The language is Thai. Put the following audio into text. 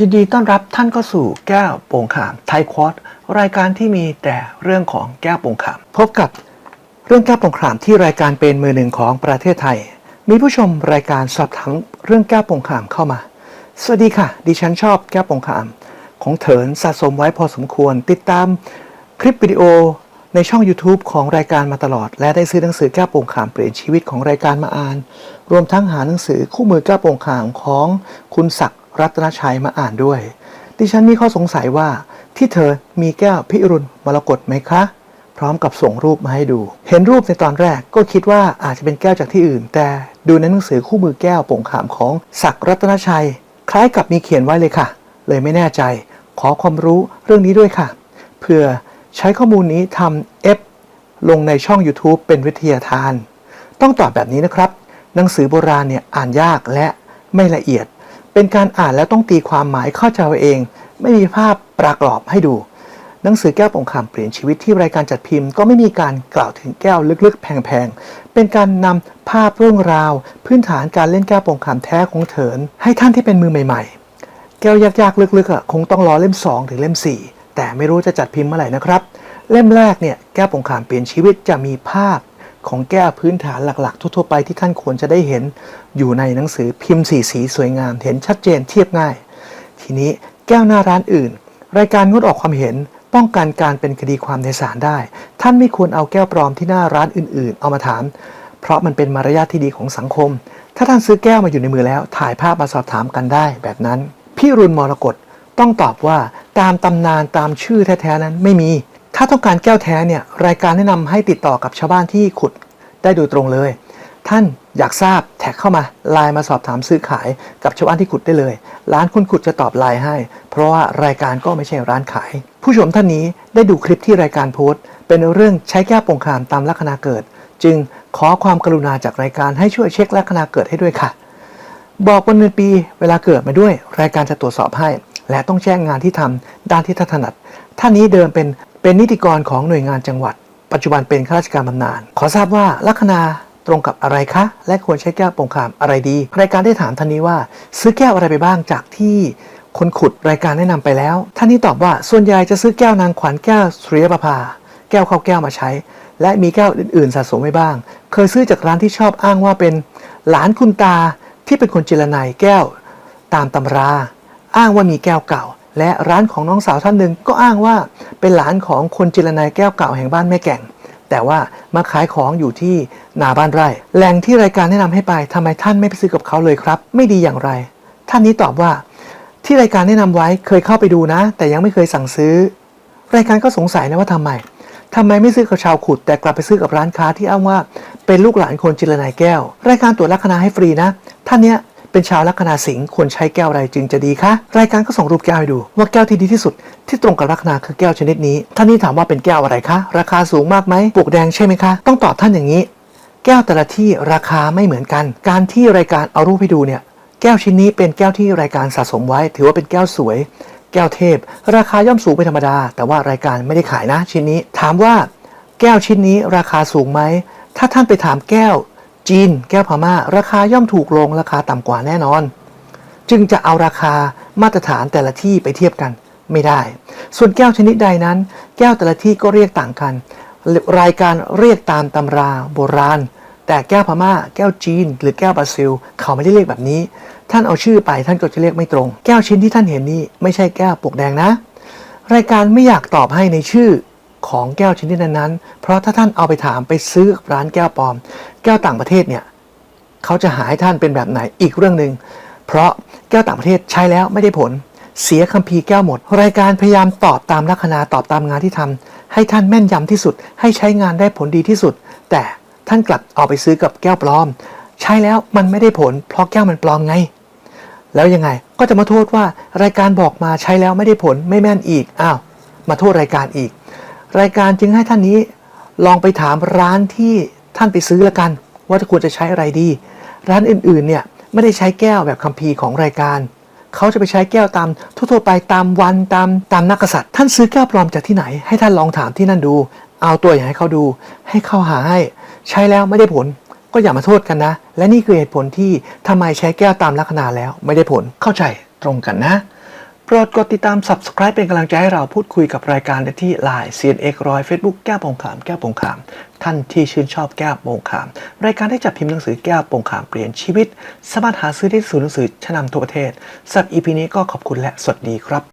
ยินดีต้อนรับท่านเข้าสู่แก้วโป่งขามไทยควอตรายการที่มีแต่เรื่องของแก้วโป่งขาม พบกับเรื่องแก้วโป่งขามที่รายการเป็นมือหนึ่งของประเทศไทย มีผู้ชมรายการสอบถามเรื่องแก้วโป่งขามเข้ามา สวัสดีค่ะ ดิฉันชอบแก้วโป่งขาม ของเถินสะสมไว้พอสมควร ติดตามคลิปวิดีโอในช่อง YouTube ของรายการมาตลอด และได้ซื้อหนังสือแก้วโป่งขามเปลี่ยนชีวิตของรายการมาอ่าน รวมทั้งหาหนังสือคู่มือแก้วโป่งขามของคุณศักดิ์ รัตนชัยมาอ่านด้วย ดิฉันมีข้อสงสัยว่าที่เธอมีแก้วพิรุณมรกตไหมคะ พร้อมกับส่งรูปมาให้ดู เห็นรูปในตอนแรกก็คิดว่าอาจจะเป็นแก้วจากที่อื่น แต่ดูในหนังสือคู่มือแก้วโป่งขามของศักดิ์รัตนชัย คล้ายกับมีเขียนไว้เลยค่ะ เลยไม่แน่ใจ ขอความรู้เรื่องนี้ด้วยค่ะ เพื่อใช้ข้อมูลนี้ทำเอฟลงในช่อง YouTube เป็นวิทยาทาน ต้องตอบแบบนี้นะครับ หนังสือโบราณเนี่ยอ่านยากและไม่ละเอียด เป็นการอ่านแล้วต้องตีความหมายเข้าใจเอาเองไม่มีภาพปรากอบให้ดู หนังสือแก้วปองคำเปลี่ยนชีวิตที่รายการจัดพิมพ์ก็ไม่มีการกล่าวถึงแก้วลึกๆ แพงๆ เป็นการนำภาพเรื่องราว พื้นฐานการเล่นแก้วปองคำแท้ของเถิน ให้ท่านที่เป็นมือใหม่ๆ แก้วยากๆลึกๆอะคงต้องรอเล่ม 2 ถึงเล่ม 4 แต่ไม่รู้จะจัดพิมพ์เมื่อไหร่นะครับ เล่มแรกเนี่ยแก้วปองคำเปลี่ยนชีวิตจะมีภาพ ของแก้วพื้นฐานหลักๆ ทั่วๆไปที่ท่านควรจะได้เห็นอยู่ในหนังสือพิมพ์สีสีสวยงาม เห็นชัดเจนเทียบง่าย ทีนี้แก้วหน้าร้านอื่น รายการงดออกความเห็นป้องกันการเป็นคดีความในศาลได้ ท่านไม่ควรเอาแก้วปลอมที่หน้าร้านอื่นๆ เอามาถาม เพราะมันเป็นมารยาทที่ดีของสังคม ถ้าท่านซื้อแก้วมาอยู่ในมือแล้ว ถ่ายภาพมาสอบถามกันได้แบบนั้น พี่รุนมรกตต้องตอบว่าตามตำนานตามชื่อแท้ๆนั้นไม่มี ถ้าต้องการแก้วแท้เนี่ยรายการแนะนำให้ติดต่อกับชาวบ้านที่ขุดได้โดยตรงเลย ท่านอยากทราบแท็กเข้ามาไลน์มาสอบถามซื้อขายกับชาวบ้านที่ขุดได้เลย ร้านคุณขุดจะตอบไลน์ให้ เพราะว่ารายการก็ไม่ใช่ร้านขาย ผู้ชมท่านนี้ได้ดูคลิปที่รายการโพสต์ เป็นเรื่องใช้แก้วปงคามตามลัคนาเกิด จึงขอความกรุณาจากรายการให้ช่วยเช็คลัคนาเกิดให้ด้วยค่ะ บอกวันเดือนปีเวลาเกิดมาด้วย รายการจะตรวจสอบให้ และต้องแจ้งงานที่ทำด้านที่ท่านถนัดท่านนี้เดิมเป็น เป็นนิติกรของหน่วยงานจังหวัด ปัจจุบันเป็นข้าราชการบำนาญขอทราบว่าลัคนาตรงกับอะไรคะ และควรใช้แก้วโปร่งขามอะไรดี รายการได้ถามท่านนี้ว่า ซื้อแก้วอะไรไปบ้างจากที่คนขุดรายการแนะนำไปแล้ว ท่านนี้ตอบว่าส่วนใหญ่จะซื้อแก้วนางขวัญแก้วสุริยประภา แก้วข้าวแก้วมาใช้ และมีแก้วอื่น ๆ สะสมไว้บ้าง เคยซื้อจากร้านที่ชอบอ้างว่าเป็น หลานคุณตาที่เป็นคนเจรนายแก้วตามตำรา อ้างว่ามีแก้วเก่า และร้านของน้องสาวท่านหนึ่งก็อ้างว่า เป็นหลานของคนจิรนายแก้วเก่าแห่งบ้านแม่แก่ง แต่ว่ามาขายของอยู่ที่นาบ้านไร่ แหล่งที่รายการแนะนำให้ไปทำไมท่านไม่ไปซื้อกับเขาเลยครับ ไม่ดีอย่างไร ท่านนี้ตอบว่า ที่รายการแนะนำไว้เคยเข้าไปดูนะ แต่ยังไม่เคยสั่งซื้อ รายการก็สงสัยนะว่าทำไมทำไมไม่ซื้อกับชาวขุด แต่กลับไปซื้อกับร้านค้าที่อ้างว่า เป็นลูกหลานคนจิรนายแก้ว รายการตรวจลัคนาให้ฟรีนะ ท่านเนี้ย เป็นชาวลัคนาสิงห์ควรใช้แก้วอะไรจึงจะดีคะรายการก็ส่งรูปแก้วให้ดู ว่าแก้วที่ดีที่สุด ที่ตรงกับลัคนาคือแก้วชนิดนี้ ท่านนี้ถามว่าเป็นแก้วอะไรคะ ราคาสูงมากไหมปลูกแดงใช่ไหมคะ ต้องตอบท่านอย่างนี้ แก้วแต่ละที่ราคาไม่เหมือนกัน การที่รายการเอารูปให้ดูเนี่ยแก้วชิ้นนี้เป็นแก้วที่รายการสะสมไว้ ถือว่าเป็นแก้วสวย แก้วเทพ ราคาย่อมสูงเป็นธรรมดา แต่ว่ารายการไม่ได้ขายนะชิ้นนี้ ถามว่า แก้วชิ้นนี้ราคาสูงไหมถ้าท่านไปถามแก้ว จีน แก้วพม่า ราคาย่อมถูกลงราคาต่ำกว่าแน่นอน จึงจะเอาราคามาตรฐานแต่ละที่ไปเทียบกันไม่ได้ ส่วนแก้วชนิดใดนั้น แก้วแต่ละที่ก็เรียกต่างกัน รายการเรียกตามตำราโบราณ แต่แก้วพม่า แก้วจีน หรือแก้วบราซิล เขาไม่ได้เรียกแบบนี้ ท่านเอาชื่อไปท่านก็จะเรียกไม่ตรง แก้วชิ้นที่ท่านเห็นนี่ไม่ใช่แก้วปลวกแดงนะ รายการไม่อยากตอบให้ในชื่อ ของแก้วชนิดนั้นๆ เพราะถ้าท่านเอาไปถามไปซื้อร้านแก้วปลอม แก้วต่างประเทศเนี่ยเขาจะหาให้ท่านเป็นแบบไหนอีกเรื่องหนึ่งเพราะแก้วต่างประเทศใช้แล้วไม่ได้ผล เสียคัมภีร์แก้วหมด รายการพยายามตอบตามลัคนาตอบตามงานที่ทำให้ท่านแม่นยำที่สุด ให้ใช้งานได้ผลดีที่สุด แต่ท่านกลับเอาไปซื้อกับแก้วปลอม ใช้แล้วมันไม่ได้ผล เพราะแก้วมันปลอมไง แล้วยังไงก็จะมาโทษว่ารายการบอกมาใช้แล้วไม่ได้ผลไม่แม่นอีกอ้าวมาโทษรายการอีก รายการจึงให้ท่านนี้ลองไปถามร้านที่ท่านไปซื้อละกัน ว่าจะควรจะใช้อะไรดี ร้านอื่นๆเนี่ยไม่ได้ใช้แก้วแบบคัมภีร์ของรายการ เขาจะไปใช้แก้วตามทั่วๆไปตามวันตามตามนักกษัตริย์ ท่านซื้อแก้วปลอมจากที่ไหน ให้ท่านลองถามที่นั่นดู เอาตัวอย่างให้เขาดู ให้เขาหาให้ ใช้แล้วไม่ได้ผล ก็อย่ามาโทษกันนะ และนี่คือเหตุผลที่ทำไมใช้แก้วตามลัคนาแล้วไม่ได้ผลเข้าใจตรงกันนะ โปรดกดติดตาม Subscribe เป็นกำลังใจให้เราพูดคุยกับรายการได้ที่ Line CNX ร้อย Facebook แก้วปงขามแก้วปงขาม ท่านที่ชื่นชอบแก้วปงขาม รายการได้จัดพิมพ์หนังสือแก้วปงขามเปลี่ยนชีวิต สามารถหาซื้อได้ที่ศูนย์หนังสือชั้นนำทั่วประเทศสำหรับ EP นี้ก็ขอบคุณและสวัสดีครับ